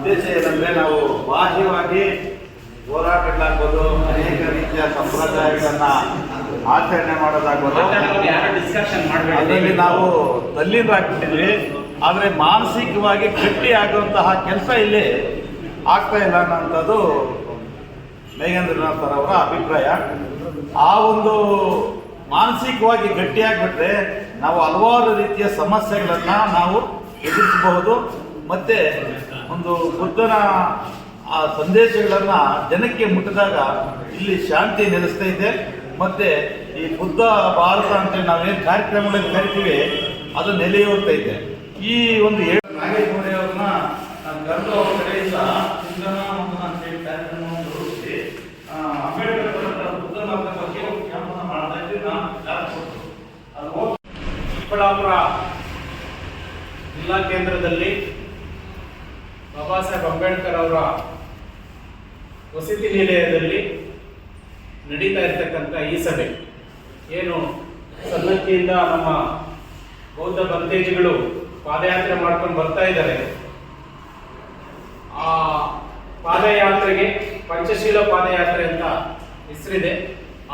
ಉದ್ದೇಶ ಏನಂದ್ರೆ ನಾವು ಬಾಹ್ಯವಾಗಿ ಹೋರಾಟಗಳಾಗ್ಬೋದು ಅನೇಕ ರೀತಿಯ ಸಂಪ್ರದಾಯಗಳನ್ನ ಆಚರಣೆ ಮಾಡೋದಾಗ್ಬೋದು. ಅದರಲ್ಲಿ ನಾವು ತಲ್ಲೀನರಾಗ್ಬಿಟ್ಟಿದ್ವಿ ಆದರೆ ಮಾನಸಿಕವಾಗಿ ಗಟ್ಟಿ ಆಗುವಂತಹ ಕೆಲಸ ಇಲ್ಲಿ ಆಗ್ತಾ ಇಲ್ಲ ಅನ್ನೋಂಥದ್ದು ಮೇಘೇಂದ್ರನಾಥ್ ಅವರ ಅಭಿಪ್ರಾಯ. ಆ ಒಂದು ಮಾನಸಿಕವಾಗಿ ಗಟ್ಟಿಯಾಗಿಬಿಟ್ರೆ ನಾವು ಹಲವಾರು ರೀತಿಯ ಸಮಸ್ಯೆಗಳನ್ನ ನಾವು ಎದುರಿಸಬಹುದು. ಮತ್ತೆ ಒಂದು ಬುದ್ಧನ, ಆ ಸಂದೇಶಗಳನ್ನು ಜನಕ್ಕೆ ಮುಟ್ಟಿದಾಗ ಇಲ್ಲಿ ಶಾಂತಿ ನೆಲೆಸ್ತಾ ಇದೆ. ಮತ್ತೆ ಈ ಬುದ್ಧ ಭಾರತ ಅಂತ ನಾವೇನು ಕಾರ್ಯಕ್ರಮಗಳನ್ನು ಕರಿತೀವಿ, ಅದು ನೆಲೆಯೂರ್ತಾ ಇದೆ. ಈ ಒಂದು ಏಳು ಅವ್ರನ್ನ ನಾನು ಕರೆದು ಅವ್ರ ಕಡೆಯಿಂದ ಕಾರ್ಯಕ್ರಮವನ್ನು ರೂಪಿಸಿ ಅಂಬೇಡ್ಕರ್ ಬುದ್ಧನ ಬಗ್ಗೆ ಚಿಕ್ಕಬಳ್ಳಾಪುರ ಜಿಲ್ಲಾ ಕೇಂದ್ರದಲ್ಲಿ ಬಾಬಾ ಸಾಹೇಬ್ ಅಂಬೇಡ್ಕರ್ ಅವರ ವಸತಿ ನಿಲಯದಲ್ಲಿ ನಡೀತಾ ಇರ್ತಕ್ಕಂಥ ಈ ಸಭೆ. ಏನು ಸನ್ನತಿಯಿಂದ ನಮ್ಮ ಬೌದ್ಧ ಬಂತೇಜಿಗಳು ಪಾದಯಾತ್ರೆ ಮಾಡ್ಕೊಂಡು ಬರ್ತಾ ಇದ್ದಾರೆ. ಆ ಪಾದಯಾತ್ರೆಗೆ ಪಂಚಶೀಲ ಪಾದಯಾತ್ರೆ ಅಂತ ಹೆಸರಿದೆ.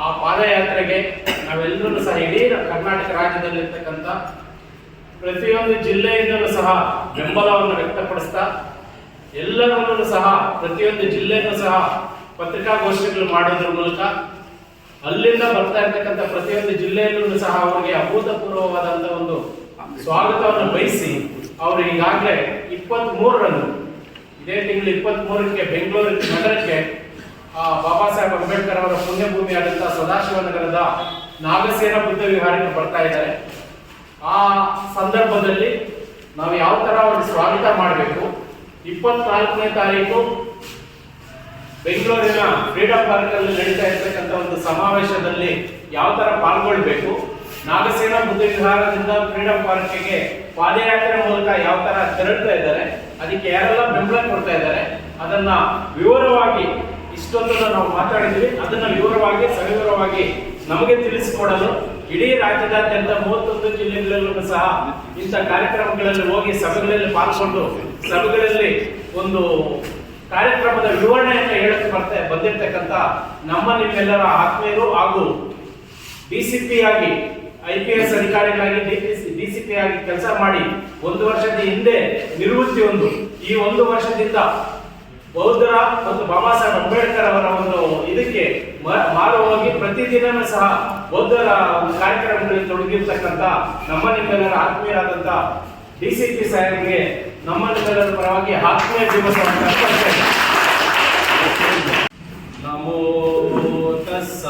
ಆ ಪಾದಯಾತ್ರೆಗೆ ನಾವೆಲ್ಲರೂ ಸಹ ಇಡೀ ಕರ್ನಾಟಕ ರಾಜ್ಯದಲ್ಲಿರ್ತಕ್ಕಂಥ ಪ್ರತಿಯೊಂದು ಜಿಲ್ಲೆಯಿಂದಲೂ ಸಹ ಬೆಂಬಲವನ್ನು ವ್ಯಕ್ತಪಡಿಸ್ತಾ ಎಲ್ಲರನ್ನೂ ಸಹ ಪ್ರತಿಯೊಂದು ಜಿಲ್ಲೆಯನ್ನು ಸಹ ಪತ್ರಿಕಾಗೋಷ್ಠಿಗಳು ಮಾಡೋದ್ರ ಮೂಲಕ ಅಲ್ಲಿಂದ ಬರ್ತಾ ಇರ್ತಕ್ಕಂಥ ಪ್ರತಿಯೊಂದು ಜಿಲ್ಲೆಯಲ್ಲೂ ಸಹ ಅವರಿಗೆ ಅಭೂತಪೂರ್ವವಾದಂಥ ಒಂದು ಸ್ವಾಗತವನ್ನು ಬಯಸಿ ಅವರು ಈಗಾಗಲೇ ಇಪ್ಪತ್ತ್ ಮೂರರಂದು ಇದೇ ತಿಂಗಳು ಇಪ್ಪತ್ತ್ ಮೂರಕ್ಕೆ ಬೆಂಗಳೂರು ನಗರಕ್ಕೆ ಆ, ಬಾಬಾ ಸಾಹೇಬ್ ಅಂಬೇಡ್ಕರ್ ಅವರ ಪುಣ್ಯಭೂಮಿ ಆದಂತಹ ಸದಾಶಿವ ನಗರದ ನಾಗಸೇನ ಬುದ್ಧ ವಿಹಾರಕ್ಕೆ ಬರ್ತಾ ಇದ್ದಾರೆ. ಆ ಸಂದರ್ಭದಲ್ಲಿ ನಾವು ಯಾವ ತರ ಅವ್ರಿಗೆ ಸ್ವಾಗತ ಮಾಡಬೇಕು ಇಪ್ಪತ್ನಾಲ್ಕನೇ ತಾರೀಕು ಬೆಂಗಳೂರಿನ ಫ್ರೀಡಂ ಪಾರ್ಕ್ ಅಲ್ಲಿ ನಡೀತಾ ಇರ್ತಕ್ಕಂಥ ಒಂದು ಸಮಾವೇಶದಲ್ಲಿ ಯಾವ ತರ ಪಾಲ್ಗೊಳ್ಬೇಕು? ನಾಗಸೇನಾ ಬುದ್ಧಿವಿಹಾರದಿಂದ ಫ್ರೀಡಂ ಪಾರ್ಕ್ಗೆ ಪಾದಯಾತ್ರೆ ಮೂಲಕ ಯಾವ ತರ ತೆರಳ್ತಾ ಇದ್ದಾರೆ? ಅದಕ್ಕೆ ಯಾರೆಲ್ಲ ಬೆಂಬಲ ಕೊಡ್ತಾ ಇದ್ದಾರೆ? ಅದನ್ನ ವಿವರವಾಗಿ ಇಷ್ಟೊಂದು ನಾವು ಮಾತಾಡಿದ್ವಿ. ಅದನ್ನ ವಿವರವಾಗಿ, ಸವಿವರವಾಗಿ ನಮಗೆ ತಿಳಿಸಿಕೊಡಲು ಇಡೀ ರಾಜ್ಯದಾದ್ಯಂತ ಮೂವತ್ತೊಂದು ಜಿಲ್ಲೆಗಳಲ್ಲೂ ಸಹ ಇಂಥ ಕಾರ್ಯಕ್ರಮಗಳಲ್ಲಿ ಹೋಗಿ ಸಭೆಗಳಲ್ಲಿ ಪಾಲ್ಗೊಂಡು ಸಭೆಗಳಲ್ಲಿ ಒಂದು ಕಾರ್ಯಕ್ರಮದ ವಿವರಣೆಯನ್ನು ಹೇಳಕ್ಕೆ ಬರ್ತಾ ಬಂದಿರತಕ್ಕಂತ ನಮ್ಮ ನಿಮ್ಮೆಲ್ಲರ ಆತ್ಮೀಯರು ಹಾಗೂ ಡಿಸಿಪಿ ಆಗಿ, ಐ ಪಿ ಎಸ್ ಅಧಿಕಾರಿಗಳಾಗಿ ಡಿಸಿಪಿ ಆಗಿ ಕೆಲಸ ಮಾಡಿ ಒಂದು ವರ್ಷದ ಹಿಂದೆ ನಿವೃತ್ತಿ ಒಂದು. ಈ ಒಂದು ವರ್ಷದಿಂದ ಬೌದ್ಧರ ಮತ್ತು ಬಾಬಾ ಸಾಹೇಬ್ ಅಂಬೇಡ್ಕರ್ ಅವರ ಒಂದು ಇದಕ್ಕೆ ಮಾರು ಹೋಗಿ ಪ್ರತಿದಿನನೂ ಸಹ ಬೌದ್ಧರ ಕಾರ್ಯಕ್ರಮಗಳಲ್ಲಿ ತೊಡಗಿರ್ತಕ್ಕಂಥ ನಮ್ಮ ನಿಮ್ಮೆಲ್ಲರ ಸಿ ಪಿ ಸಾಹೇಬ್ಗೆ ನಮ್ಮ ನಿಮ್ಮೆಲ್ಲರ ಪರವಾಗಿ ಆತ್ಮೀಯ ಅರ್ಪಿಸ್ತೇನೆ. ನಮೋ ತಸ್ಸ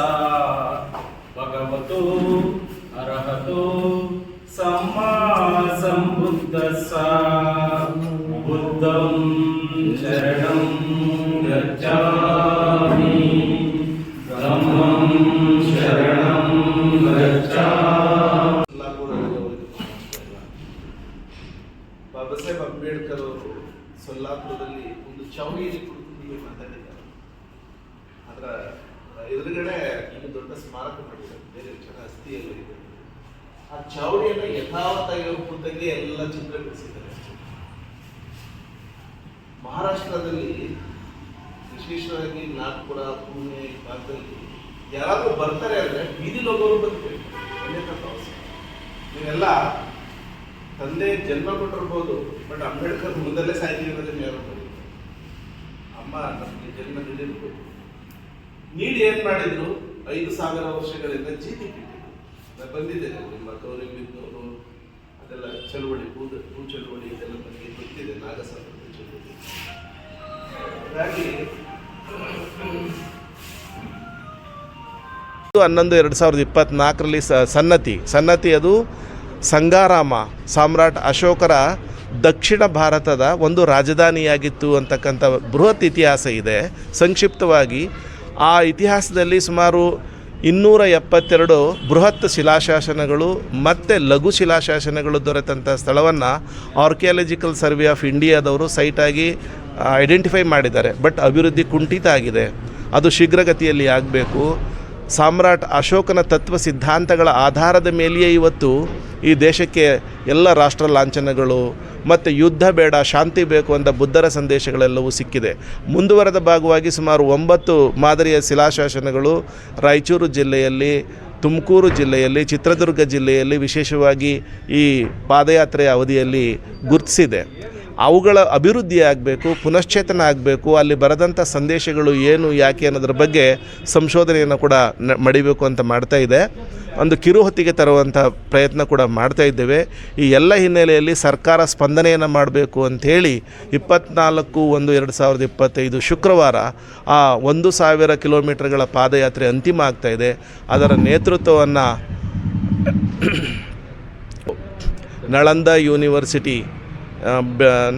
ಭಗವತು ಅರ್ಹತು ಸಮ್ಮ ಸಂಬುದ್ಧಸ್ಸ ಬುದ್ಧಂ ಧಮ್ಮಂ ಶರಣಂ ಗಚ್ಚಾಮಿ ಬಾಬಾ ಅಂಬೇಡ್ಕರ್ ಅವರು ಸೊಲ್ಲಾಪುರದಲ್ಲಿ ಒಂದು ಚೌಳಿಯಲ್ಲಿ ಕುಳಿತು ಮಾತಾಡಿದ್ದಾರೆ ಅದರ ಎದುರುಗಡೆ ಈಗ ದೊಡ್ಡ ಸ್ಮಾರಕ ಬೇರೆ ಜನ ಅಸ್ಥಿಯೆಲ್ಲ ಇದೆ. ಆ ಚೌಳಿಯನ್ನ ಯಥಾವತ್ತಾಗಿ ಕೂತಂಗೆ ಎಲ್ಲ ಚಿತ್ರ ಬಿಡಿಸಿದ್ದಾರೆ. ಮಹಾರಾಷ್ಟ್ರದಲ್ಲಿ ವಿಶೇಷವಾಗಿ ನಾಗ್ಪುರ, ಪುಣೆ ಭಾಗದಲ್ಲಿ ಯಾರಾದರೂ ಬರ್ತಾರೆ ಅಂದ್ರೆ ಬೀದಿ ಲೋಗೋರು ಬರ್ತೀವಿ ಪ್ರವಾಸ ನೀವೆಲ್ಲ ತಂದೆ ಜನ್ಮ ಕೊಟ್ಟಿರ್ಬೋದು, ಬಟ್ ಅಂಬೇಡ್ಕರ್ ಮುಂದಲ್ಲೇ ಸಾಹಿತ್ಯ ಇರೋದನ್ನ ಯಾರು ಅಮ್ಮ ನಮಗೆ ಜನ್ಮ ನೀಡಿರ್ಬೋದು ನೀಡಿ ಏನು ಮಾಡಿದ್ರು? ಐದು ಸಾವಿರ ವರ್ಷಗಳಿಂದ ಜೀತಿ ಬಿಟ್ಟಿದ್ರು ಬಂದಿದ್ದೇನೆ ನಿಮ್ಮ ಗೌರಿಬಿದ್ದವರು ಅದೆಲ್ಲ ಚಳುವಳಿ, ಭೂ ಭೂ ಚಳುವಳಿ ಇದೆಲ್ಲ ನನಗೆ ಗೊತ್ತಿದೆ ಹಾಗಾಗಿ ಹನ್ನೊಂದು ಎರಡು ಸಾವಿರದ ಇಪ್ಪತ್ತ್ನಾಲ್ಕರಲ್ಲಿ ಸನ್ನತಿ. ಸನ್ನತಿ ಅದು ಸಂಗಾರಾಮ, ಸಾಮ್ರಾಟ್ ಅಶೋಕರ ದಕ್ಷಿಣ ಭಾರತದ ಒಂದು ರಾಜಧಾನಿಯಾಗಿತ್ತು ಅಂತಕ್ಕಂಥ ಬೃಹತ್ ಇತಿಹಾಸ ಇದೆ. ಸಂಕ್ಷಿಪ್ತವಾಗಿ ಆ ಇತಿಹಾಸದಲ್ಲಿ ಸುಮಾರು ಇನ್ನೂರ ಎಪ್ಪತ್ತೆರಡು ಬೃಹತ್ ಶಿಲಾಶಾಸನಗಳು ಮತ್ತು ಲಘು ಶಿಲಾಶಾಸನಗಳು ದೊರೆತಂಥ ಸ್ಥಳವನ್ನು ಆರ್ಕಿಯಾಲಜಿಕಲ್ ಸರ್ವೆ ಆಫ್ ಇಂಡಿಯಾದವರು ಸೈಟಾಗಿ ಐಡೆಂಟಿಫೈ ಮಾಡಿದ್ದಾರೆ. ಬಟ್ ಅಭಿವೃದ್ಧಿ ಕುಂಠಿತ ಆಗಿದೆ. ಅದು ಶೀಘ್ರಗತಿಯಲ್ಲಿ ಆಗಬೇಕು. ಸಾಮ್ರಾಟ್ ಅಶೋಕನ ತತ್ವ ಸಿದ್ಧಾಂತಗಳ ಆಧಾರದ ಮೇಲೆಯೇ ಇವತ್ತು ಈ ದೇಶಕ್ಕೆ ಎಲ್ಲ ರಾಷ್ಟ್ರ ಲಾಂಛನಗಳು ಮತ್ತು ಯುದ್ಧ ಬೇಡ, ಶಾಂತಿ ಬೇಕು ಅಂತ ಬುದ್ಧರ ಸಂದೇಶಗಳೆಲ್ಲವೂ ಸಿಕ್ಕಿದೆ. ಮುಂದುವರೆದ ಭಾಗವಾಗಿ ಸುಮಾರು ಒಂಬತ್ತು ಮಾದರಿಯ ಶಿಲಾಶಾಸನಗಳು ರಾಯಚೂರು ಜಿಲ್ಲೆಯಲ್ಲಿ, ತುಮಕೂರು ಜಿಲ್ಲೆಯಲ್ಲಿ, ಚಿತ್ರದುರ್ಗ ಜಿಲ್ಲೆಯಲ್ಲಿ ವಿಶೇಷವಾಗಿ ಈ ಪಾದಯಾತ್ರೆಯ ಅವಧಿಯಲ್ಲಿ ಗುರುತಿಸಿದೆ. ಅವುಗಳ ಅಭಿವೃದ್ಧಿ ಆಗಬೇಕು, ಪುನಶ್ಚೇತನ ಆಗಬೇಕು, ಅಲ್ಲಿ ಬರೆದಂಥ ಸಂದೇಶಗಳು ಏನು, ಯಾಕೆ ಅನ್ನೋದ್ರ ಬಗ್ಗೆ ಸಂಶೋಧನೆಯನ್ನು ಕೂಡ ಮಡಿಬೇಕು ಅಂತ ಮಾಡ್ತಾ ಇದೆ. ಒಂದು ಕಿರು ಹೊತ್ತಿಗೆ ತರುವಂಥ ಪ್ರಯತ್ನ ಕೂಡ ಮಾಡ್ತಾ ಇದ್ದೇವೆ. ಈ ಎಲ್ಲ ಹಿನ್ನೆಲೆಯಲ್ಲಿ ಸರ್ಕಾರ ಸ್ಪಂದನೆಯನ್ನು ಮಾಡಬೇಕು ಅಂಥೇಳಿ ಇಪ್ಪತ್ನಾಲ್ಕು ಒಂದು ಎರಡು ಸಾವಿರದ ಇಪ್ಪತ್ತೈದು ಶುಕ್ರವಾರ ಆ ಒಂದು ಸಾವಿರ ಕಿಲೋಮೀಟರ್ಗಳ ಪಾದಯಾತ್ರೆ ಅಂತಿಮ ಆಗ್ತಾ ಇದೆ. ಅದರ ನೇತೃತ್ವವನ್ನು ನಳಂದ ಯೂನಿವರ್ಸಿಟಿ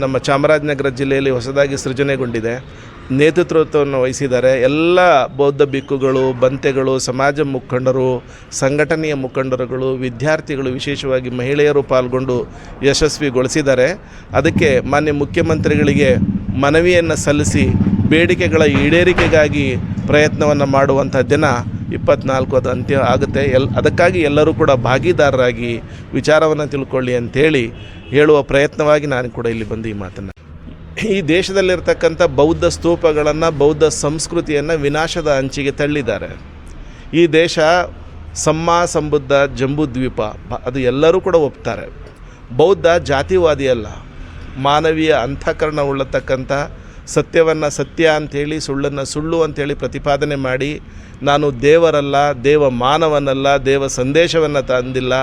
ನಮ್ಮ ಚಾಮರಾಜನಗರ ಜಿಲ್ಲೆಯಲ್ಲಿ ಹೊಸದಾಗಿ ಸೃಜನೆಗೊಂಡಿದೆ. ನೇತೃತ್ವವನ್ನು ವಹಿಸಿದ್ದಾರೆ. ಎಲ್ಲ ಬೌದ್ಧ ಬಿಕ್ಕುಗಳು ಬಂತೆಗಳು, ಸಮಾಜ ಮುಖಂಡರು, ಸಂಘಟನೆಯ ಮುಖಂಡರುಗಳು, ವಿದ್ಯಾರ್ಥಿಗಳು, ವಿಶೇಷವಾಗಿ ಮಹಿಳೆಯರು ಪಾಲ್ಗೊಂಡು ಯಶಸ್ವಿಗೊಳಿಸಿದ್ದಾರೆ. ಅದಕ್ಕೆ ಮಾನ್ಯ ಮುಖ್ಯಮಂತ್ರಿಗಳಿಗೆ ಮನವಿಯನ್ನು ಸಲ್ಲಿಸಿ ಬೇಡಿಕೆಗಳ ಈಡೇರಿಕೆಗಾಗಿ ಪ್ರಯತ್ನವನ್ನು ಮಾಡುವಂಥ ದಿನ ಇಪ್ಪತ್ನಾಲ್ಕು ಅದು ಅಂತ್ಯ ಆಗುತ್ತೆ. ಎಲ್, ಅದಕ್ಕಾಗಿ ಎಲ್ಲರೂ ಕೂಡ ಭಾಗಿದಾರರಾಗಿ ವಿಚಾರವನ್ನು ತಿಳ್ಕೊಳ್ಳಿ ಅಂಥೇಳಿ ಹೇಳುವ ಪ್ರಯತ್ನವಾಗಿ ನಾನು ಕೂಡ ಇಲ್ಲಿ ಬಂದು ಈ ಮಾತನ್ನು ಈ ದೇಶದಲ್ಲಿರ್ತಕ್ಕಂಥ ಬೌದ್ಧ ಸ್ತೂಪಗಳನ್ನು, ಬೌದ್ಧ ಸಂಸ್ಕೃತಿಯನ್ನು ವಿನಾಶದ ಅಂಚಿಗೆ ತಳ್ಳಿದ್ದಾರೆ. ಈ ದೇಶ ಸಮ್ಮ ಸಂಬುದ್ಧ ಜಂಬುದ್ವೀಪ ಅದು ಎಲ್ಲರೂ ಕೂಡ ಒಪ್ತಾರೆ. ಬೌದ್ಧ ಜಾತಿವಾದಿ ಅಲ್ಲ, ಮಾನವೀಯ ಅಂತಃಕರಣ ಉಳ್ಳತಕ್ಕಂಥ ಸತ್ಯವನ್ನು ಸತ್ಯ ಅಂಥೇಳಿ ಸುಳ್ಳನ್ನು ಸುಳ್ಳು ಅಂಥೇಳಿ ಪ್ರತಿಪಾದನೆ ಮಾಡಿ, ನಾನು ದೇವರಲ್ಲ, ದೇವ ಮಾನವನಲ್ಲ, ದೇವ ಸಂದೇಶವನ್ನು ತಂದಿಲ್ಲ,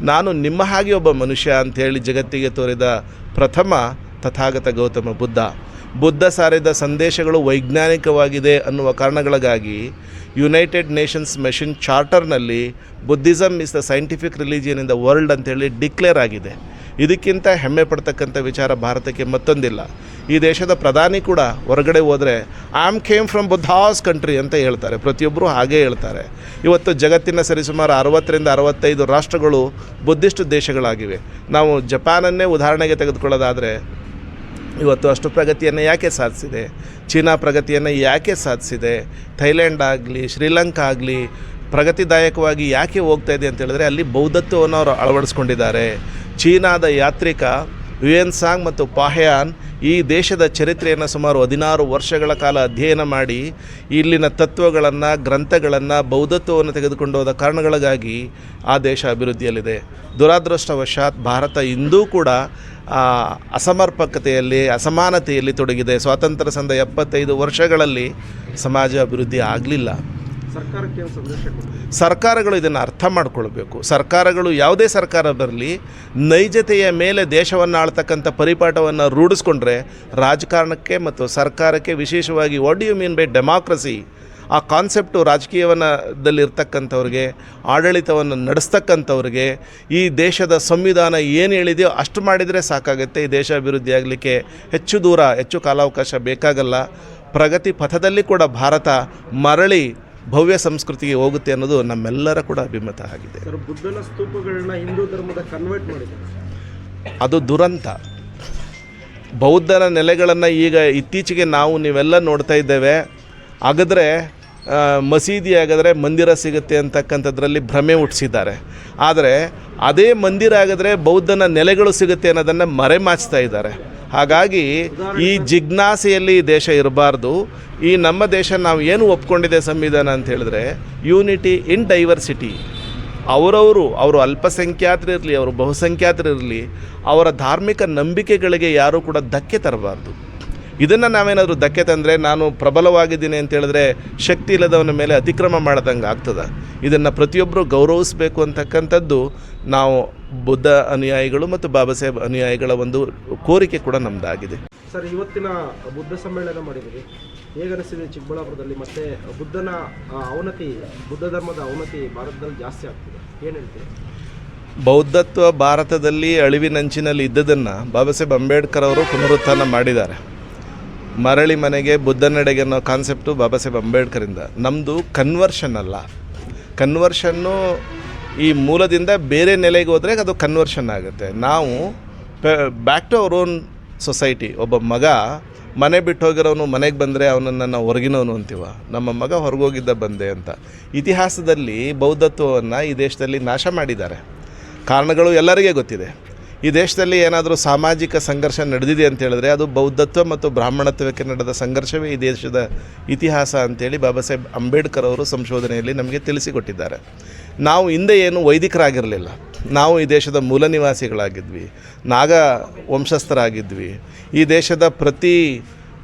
ನಾನು ನಿಮ್ಮ ಹಾಗೆ ಒಬ್ಬ ಮನುಷ್ಯ ಅಂಥೇಳಿ ಜಗತ್ತಿಗೆ ತೋರಿದ ಪ್ರಥಮ ತಥಾಗತ ಗೌತಮ ಬುದ್ಧ. ಬುದ್ಧ ಸಾರಿದ ಸಂದೇಶಗಳು ವೈಜ್ಞಾನಿಕವಾಗಿದೆ ಅನ್ನುವ ಕಾರಣಗಳಿಗಾಗಿ United Nations machine ಚಾರ್ಟರ್ನಲ್ಲಿ Buddhism is the scientific religion in the world ಅಂತೇಳಿ ಡಿಕ್ಲೇರ್ ಆಗಿದೆ. ಇದಕ್ಕಿಂತ ಹೆಮ್ಮೆ ಪಡ್ತಕ್ಕಂಥ ವಿಚಾರ ಭಾರತಕ್ಕೆ ಮತ್ತೊಂದಿಲ್ಲ. ಈ ದೇಶದ ಪ್ರಧಾನಿ ಕೂಡ ಹೊರಗಡೆ ಹೋದರೆ I am came from Buddha's country ಅಂತ ಹೇಳ್ತಾರೆ. ಪ್ರತಿಯೊಬ್ಬರು ಹಾಗೇ ಹೇಳ್ತಾರೆ. ಇವತ್ತು ಜಗತ್ತಿನ ಸರಿಸುಮಾರು ಅರವತ್ತರಿಂದ ಅರವತ್ತೈದು ರಾಷ್ಟ್ರಗಳು ಬುದ್ಧಿಸ್ಟ್ ದೇಶಗಳಾಗಿವೆ. ನಾವು ಜಪಾನನ್ನೇ ಉದಾಹರಣೆಗೆ ತೆಗೆದುಕೊಳ್ಳೋದಾದರೆ ಇವತ್ತು ಅಷ್ಟು ಪ್ರಗತಿಯನ್ನು ಯಾಕೆ ಸಾಧಿಸಿದೆ? ಚೀನಾ ಪ್ರಗತಿಯನ್ನು ಯಾಕೆ ಸಾಧಿಸಿದೆ? ಥೈಲ್ಯಾಂಡ್ ಆಗಲಿ, ಶ್ರೀಲಂಕಾ ಆಗಲಿ, ಪ್ರಗತಿದಾಯಕವಾಗಿ ಯಾಕೆ ಹೋಗ್ತಾ ಇದೆ ಅಂತ ಹೇಳಿದ್ರೆ ಅಲ್ಲಿ ಬೌದ್ಧತ್ವವನ್ನು ಅವರು ಅಳವಡಿಸ್ಕೊಂಡಿದ್ದಾರೆ. ಚೀನಾದ ಯಾತ್ರಿಕ ಯುಎನ್ ಸಾಂಗ್ ಮತ್ತು ಪಾಹ್ಯಾನ್ ಈ ದೇಶದ ಚರಿತ್ರೆಯನ್ನು ಸುಮಾರು ಹದಿನಾರು ವರ್ಷಗಳ ಕಾಲ ಅಧ್ಯಯನ ಮಾಡಿ ಇಲ್ಲಿನ ತತ್ವಗಳನ್ನು, ಗ್ರಂಥಗಳನ್ನು, ಬೌದ್ಧತ್ವವನ್ನು ತೆಗೆದುಕೊಂಡು ಹೋದ ಕಾರಣಗಳಿಗಾಗಿ ಆ ದೇಶ ಅಭಿವೃದ್ಧಿಯಲ್ಲಿದೆ. ದುರಾದೃಷ್ಟವಶಾತ್ ಭಾರತ ಇಂದೂ ಕೂಡ ಅಸಮರ್ಪಕತೆಯಲ್ಲಿ ಅಸಮಾನತೆಯಲ್ಲಿ ತೊಡಗಿದೆ. ಸ್ವಾತಂತ್ರ್ಯ ಸಂದ ಎಪ್ಪತ್ತೈದು ವರ್ಷಗಳಲ್ಲಿ ಸಮಾಜ ಅಭಿವೃದ್ಧಿ ಆಗಲಿಲ್ಲ. ಸರ್ಕಾರಗಳು ಇದನ್ನು ಅರ್ಥ ಮಾಡಿಕೊಳ್ಬೇಕು. ಸರ್ಕಾರಗಳು ಯಾವುದೇ ಸರ್ಕಾರ ಬರಲಿ ನೈಜತೆಯ ಮೇಲೆ ದೇಶವನ್ನು ಆಳ್ತಕ್ಕಂಥ ಪರಿಪಾಠವನ್ನು ರೂಢಿಸ್ಕೊಂಡ್ರೆ ರಾಜಕಾರಣಕ್ಕೆ ಮತ್ತು ಸರ್ಕಾರಕ್ಕೆ ವಿಶೇಷವಾಗಿ what you mean by democracy ಆ ಕಾನ್ಸೆಪ್ಟು ರಾಜಕೀಯವನ್ನದಲ್ಲಿರ್ತಕ್ಕಂಥವ್ರಿಗೆ ಆಡಳಿತವನ್ನು ನಡೆಸ್ತಕ್ಕಂಥವ್ರಿಗೆ ಈ ದೇಶದ ಸಂವಿಧಾನ ಏನು ಹೇಳಿದೆಯೋ ಅಷ್ಟು ಮಾಡಿದರೆ ಸಾಕಾಗುತ್ತೆ. ಈ ದೇಶ ಅಭಿವೃದ್ಧಿ ಆಗಲಿಕ್ಕೆ ಹೆಚ್ಚು ದೂರ ಹೆಚ್ಚು ಕಾಲಾವಕಾಶ ಬೇಕಾಗಲ್ಲ. ಪ್ರಗತಿ ಪಥದಲ್ಲಿ ಕೂಡ ಭಾರತ ಮರಳಿ ಭವ್ಯ ಸಂಸ್ಕೃತಿಗೆ ಹೋಗುತ್ತೆ ಅನ್ನೋದು ನಮ್ಮೆಲ್ಲರ ಕೂಡ ಅಭಿಮತ ಆಗಿದೆ. ಬುದ್ಧನ ಸ್ತೂಪಗಳನ್ನ ಹಿಂದೂ ಧರ್ಮದ ಕನ್ವರ್ಟ್ ಮಾಡಿದ್ದಾರೆ. ಅದು ದುರಂತ. ಬೌದ್ಧನ ನೆಲೆಗಳನ್ನು ಈಗ ಇತ್ತೀಚೆಗೆ ನಾವು ನೀವೆಲ್ಲ ನೋಡ್ತಾ ಇದ್ದೇವೆ. ಹಾಗಾದರೆ ಮಸೀದಿ ಆಗಿದ್ರೆ ಮಂದಿರ ಸಿಗುತ್ತೆ ಅಂತಕ್ಕಂಥದ್ರಲ್ಲಿ ಭ್ರಮೆ ಹುಟ್ಟಿಸಿದ್ದಾರೆ. ಆದರೆ, ಅದೇ ಮಂದಿರ ಆಗಿದ್ರೆ ಬೌದ್ಧನ ನೆಲೆಗಳು ಸಿಗುತ್ತೆ ಅನ್ನೋದನ್ನು ಮರೆಮಾಚ್ತಾ ಇದ್ದಾರೆ. ಹಾಗಾಗಿ ಈ ಜಿಜ್ಞಾಸೆಯಲ್ಲಿ ಈ ದೇಶ ಇರಬಾರ್ದು. ಈ ನಮ್ಮ ದೇಶ ನಾವು ಏನು ಒಪ್ಕೊಂಡಿದೆ ಸಂವಿಧಾನ ಅಂತ ಹೇಳಿದ್ರೆ ಯೂನಿಟಿ ಇನ್ ಡೈವರ್ಸಿಟಿ ಅವರವರು, ಅವರು ಅಲ್ಪಸಂಖ್ಯಾತರಿರಲಿ ಅವರು ಬಹುಸಂಖ್ಯಾತರಿರಲಿ ಅವರ ಧಾರ್ಮಿಕ ನಂಬಿಕೆಗಳಿಗೆ ಯಾರೂ ಕೂಡ ಧಕ್ಕೆ ತರಬಾರ್ದು. ಇದನ್ನು ನಾವೇನಾದರೂ ಧಕ್ಕೆ ತಂದರೆ ನಾನು ಪ್ರಬಲವಾಗಿದ್ದೀನಿ ಅಂತ ಹೇಳಿದ್ರೆ ಶಕ್ತಿ ಇಲ್ಲದವನ ಮೇಲೆ ಅತಿಕ್ರಮ ಮಾಡ್ದಂಗೆ ಆಗ್ತದೆ. ಇದನ್ನು ಪ್ರತಿಯೊಬ್ಬರು ಗೌರವಿಸಬೇಕು ಅಂತಕ್ಕಂಥದ್ದು ನಾವು ಬುದ್ಧ ಅನುಯಾಯಿಗಳು ಮತ್ತು ಬಾಬಾ ಸಾಹೇಬ್ ಅನುಯಾಯಿಗಳ ಒಂದು ಕೋರಿಕೆ ಕೂಡ ನಮ್ಮದಾಗಿದೆ ಸರ್ ಇವತ್ತಿನ ಬುದ್ಧ ಸಮ್ಮೇಳನ ಮಾಡಿದ್ದೀವಿ ಹೇಗನಿಸಿದೆ ಚಿಕ್ಕಬಳ್ಳಾಪುರದಲ್ಲಿ? ಮತ್ತೆ ಬುದ್ಧನ ಅವನತಿ ಬುದ್ಧ ಧರ್ಮದ ಅವನತಿ ಭಾರತದಲ್ಲಿ ಜಾಸ್ತಿ ಆಗ್ತಿದೆ. ಏನು ಹೇಳ್ತೀರಿ? ಬೌದ್ಧತ್ವ ಭಾರತದಲ್ಲಿ ಅಳಿವಿನಂಚಿನಲ್ಲಿ ಇದ್ದದನ್ನು ಬಾಬಾ ಸಾಹೇಬ್ ಅಂಬೇಡ್ಕರ್ ಅವರು ಪುನರುತ್ಥಾನ ಮಾಡಿದ್ದಾರೆ. ಮರಳಿ ಮನೆಗೆ ಬುದ್ಧನಡೆಗೆ ಅನ್ನೋ ಕಾನ್ಸೆಪ್ಟು ಬಾಬಾ ಸಾಹೇಬ್ ಅಂಬೇಡ್ಕರಿಂದ. ನಮ್ಮದು ಕನ್ವರ್ಷನ್ ಅಲ್ಲ. ಕನ್ವರ್ಷನ್ನು ಈ ಮೂಲದಿಂದ ಬೇರೆ ನೆಲೆಗೆ ಹೋದರೆ ಅದು ಕನ್ವರ್ಷನ್ ಆಗುತ್ತೆ. ನಾವು back to our own society ಒಬ್ಬ ಮಗ ಮನೆ ಬಿಟ್ಟು ಹೋಗಿರೋನು, ಮನೆಗೆ ಬಂದರೆ ಅವನನ್ನು ನಾವು ಹೊರಗಿನವನು ಅಂತೀವ. ನಮ್ಮ ಮಗ ಹೊರಗೋಗಿದ್ದ ಬಂದೆ ಅಂತ. ಇತಿಹಾಸದಲ್ಲಿ ಬೌದ್ಧತ್ವವನ್ನು ಈ ದೇಶದಲ್ಲಿ ನಾಶ ಮಾಡಿದ್ದಾರೆ. ಕಾರಣಗಳು ಎಲ್ಲರಿಗೆ ಗೊತ್ತಿದೆ. ಈ ದೇಶದಲ್ಲಿ ಏನಾದರೂ ಸಾಮಾಜಿಕ ಸಂಘರ್ಷ ನಡೆದಿದೆ ಅಂತ ಹೇಳಿದ್ರೆ ಅದು ಬೌದ್ಧತ್ವ ಮತ್ತು ಬ್ರಾಹ್ಮಣತ್ವಕ್ಕೆ ನಡೆದ ಸಂಘರ್ಷವೇ ಈ ದೇಶದ ಇತಿಹಾಸ ಅಂತೇಳಿ ಬಾಬಾ ಸಾಹೇಬ್ ಅಂಬೇಡ್ಕರ್ ಅವರು ಸಂಶೋಧನೆಯಲ್ಲಿ ನಮಗೆ ತಿಳಿಸಿಕೊಟ್ಟಿದ್ದಾರೆ. ನಾವು ಹಿಂದೆ ಏನು ವೈದಿಕರಾಗಿರಲಿಲ್ಲ. ನಾವು ಈ ದೇಶದ ಮೂಲ ನಿವಾಸಿಗಳಾಗಿದ್ವಿ. ನಾಗ ವಂಶಸ್ಥರಾಗಿದ್ವಿ. ಈ ದೇಶದ ಪ್ರತಿ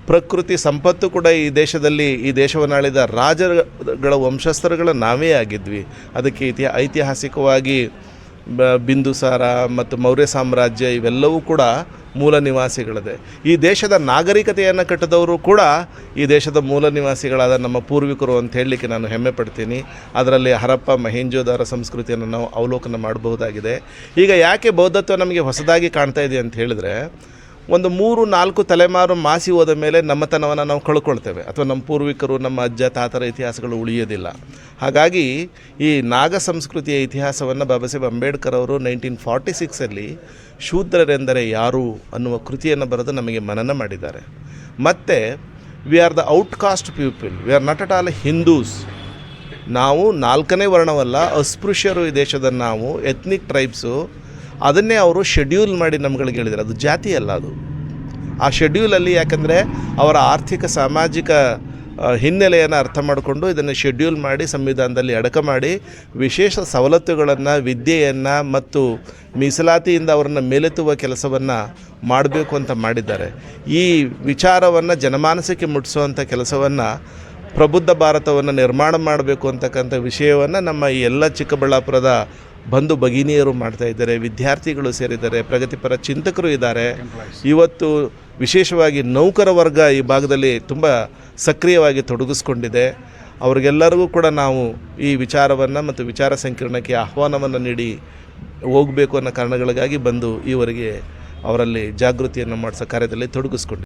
ಪ್ರಕೃತಿ ಸಂಪತ್ತು ಕೂಡ ಈ ದೇಶದಲ್ಲಿ ಈ ದೇಶವನ್ನಾಳಿದ ರಾಜರುಗಳ ವಂಶಸ್ಥರುಗಳ ನಾವೇ ಆಗಿದ್ವಿ. ಅದಕ್ಕೆ ಇತಿ ಐತಿಹಾಸಿಕವಾಗಿ ಬಿಂದುಸಾರ ಮತ್ತು ಮೌರ್ಯ ಸಾಮ್ರಾಜ್ಯ ಇವೆಲ್ಲವೂ ಕೂಡ ಮೂಲ ನಿವಾಸಿಗಳದೆ. ಈ ದೇಶದ ನಾಗರಿಕತೆಯನ್ನು ಕಟ್ಟಿದವರು ಕೂಡ ಈ ದೇಶದ ಮೂಲ ನಿವಾಸಿಗಳಾದ ನಮ್ಮ ಪೂರ್ವಿಕರು ಅಂತ ಹೇಳಲಿಕ್ಕೆ ನಾನು ಹೆಮ್ಮೆ ಪಡ್ತೀನಿ. ಅದರಲ್ಲಿ ಹರಪ್ಪ ಮಹೇಂಜೋದಾರ ಸಂಸ್ಕೃತಿಯನ್ನು ನಾವು ಅವಲೋಕನ ಮಾಡಬಹುದಾಗಿದೆ. ಈಗ ಯಾಕೆ ಬೌದ್ಧತ್ವ ನಮಗೆ ಹೊಸದಾಗಿ ಕಾಣ್ತಾ ಇದೆ ಅಂತ ಹೇಳಿದ್ರೆ ಒಂದು ಮೂರು, ನಾಲ್ಕು ತಲೆಮಾರು ಮಾಸಿ ಹೋದ ಮೇಲೆ ನಮ್ಮತನವನ್ನು ನಾವು ಕಳ್ಕೊಳ್ತೇವೆ. ಅಥವಾ ನಮ್ಮ ಪೂರ್ವಿಕರು, ನಮ್ಮ ಅಜ್ಜ, ತಾತರ ಇತಿಹಾಸಗಳು ಉಳಿಯೋದಿಲ್ಲ. ಹಾಗಾಗಿ ಈ ನಾಗ ಸಂಸ್ಕೃತಿಯ ಇತಿಹಾಸವನ್ನು ಬಾಬಾ ಸಾಹೇಬ್ ಅಂಬೇಡ್ಕರ್ ಅವರು ನೈನ್ಟೀನ್ ಫಾರ್ಟಿ ಸಿಕ್ಸಲ್ಲಿ ಶೂದ್ರರೆಂದರೆ ಯಾರು ಅನ್ನುವ ಕೃತಿಯನ್ನು ಬರೆದು ನಮಗೆ ಮನನ ಮಾಡಿದ್ದಾರೆ. ಮತ್ತು we are the outcast people we are not at all Hindus ನಾವು ನಾಲ್ಕನೇ ವರ್ಣವಲ್ಲ, ಅಸ್ಪೃಶ್ಯರು ಈ ದೇಶದ ನಾವು ಎತ್ನಿಕ್ ಟ್ರೈಬ್ಸು ಅದನ್ನೇ ಅವರು ಶೆಡ್ಯೂಲ್ ಮಾಡಿ ನಮ್ಗಳಿಗೆ ಹೇಳಿದ್ದಾರೆ. ಅದು ಜಾತಿ ಅಲ್ಲ ಅದು. ಆ ಶೆಡ್ಯೂಲಲ್ಲಿ ಯಾಕಂದರೆ ಅವರ ಆರ್ಥಿಕ, ಸಾಮಾಜಿಕ ಹಿನ್ನೆಲೆಯನ್ನು ಅರ್ಥ ಮಾಡಿಕೊಂಡು ಇದನ್ನು ಶೆಡ್ಯೂಲ್ ಮಾಡಿ, ಸಂವಿಧಾನದಲ್ಲಿ ಅಡಕ ಮಾಡಿ, ವಿಶೇಷ ಸವಲತ್ತುಗಳನ್ನು, ವಿದ್ಯೆಯನ್ನು ಮತ್ತು ಮೀಸಲಾತಿಯಿಂದ ಅವರನ್ನು ಮೇಲೆತ್ತುವ ಕೆಲಸವನ್ನು ಮಾಡಬೇಕು ಅಂತ ಮಾಡಿದ್ದಾರೆ. ಈ ವಿಚಾರವನ್ನು ಜನಮಾನಸಕ್ಕೆ ಮುಟ್ಟಿಸುವಂಥ ಕೆಲಸವನ್ನು ಪ್ರಬುದ್ಧ ಭಾರತವನ್ನು ನಿರ್ಮಾಣ ಮಾಡಬೇಕು ಅಂತಕ್ಕಂಥ ವಿಷಯವನ್ನು ನಮ್ಮ ಈ ಎಲ್ಲ ಚಿಕ್ಕಬಳ್ಳಾಪುರದ ಬಂಧು ಭಗಿನಿಯರು ಮಾಡ್ತಾ ಇದ್ದಾರೆ, ವಿದ್ಯಾರ್ಥಿಗಳು ಸೇರಿದ್ದಾರೆ, ಪ್ರಗತಿಪರ ಚಿಂತಕರು ಇದ್ದಾರೆ. ಇವತ್ತು ವಿಶೇಷವಾಗಿ ನೌಕರ ವರ್ಗ ಈ ಭಾಗದಲ್ಲಿ ತುಂಬ ಸಕ್ರಿಯವಾಗಿ ತೊಡಗಿಸ್ಕೊಂಡಿದೆ. ಅವ್ರಿಗೆಲ್ಲರಿಗೂ ಕೂಡ ನಾವು ಈ ವಿಚಾರವನ್ನು ಮತ್ತು ವಿಚಾರ ಸಂಕಿರಣಕ್ಕೆ ಆಹ್ವಾನವನ್ನು ನೀಡಿ ಹೋಗಬೇಕು ಅನ್ನೋ ಕಾರಣಗಳಿಗಾಗಿ ಬಂದು ಈವರೆಗೆ ಅವರಲ್ಲಿ ಜಾಗೃತಿಯನ್ನು ಮಾಡಿಸೋ ಕಾರ್ಯದಲ್ಲಿ ತೊಡಗಿಸ್ಕೊಂಡಿದ್ದೀವಿ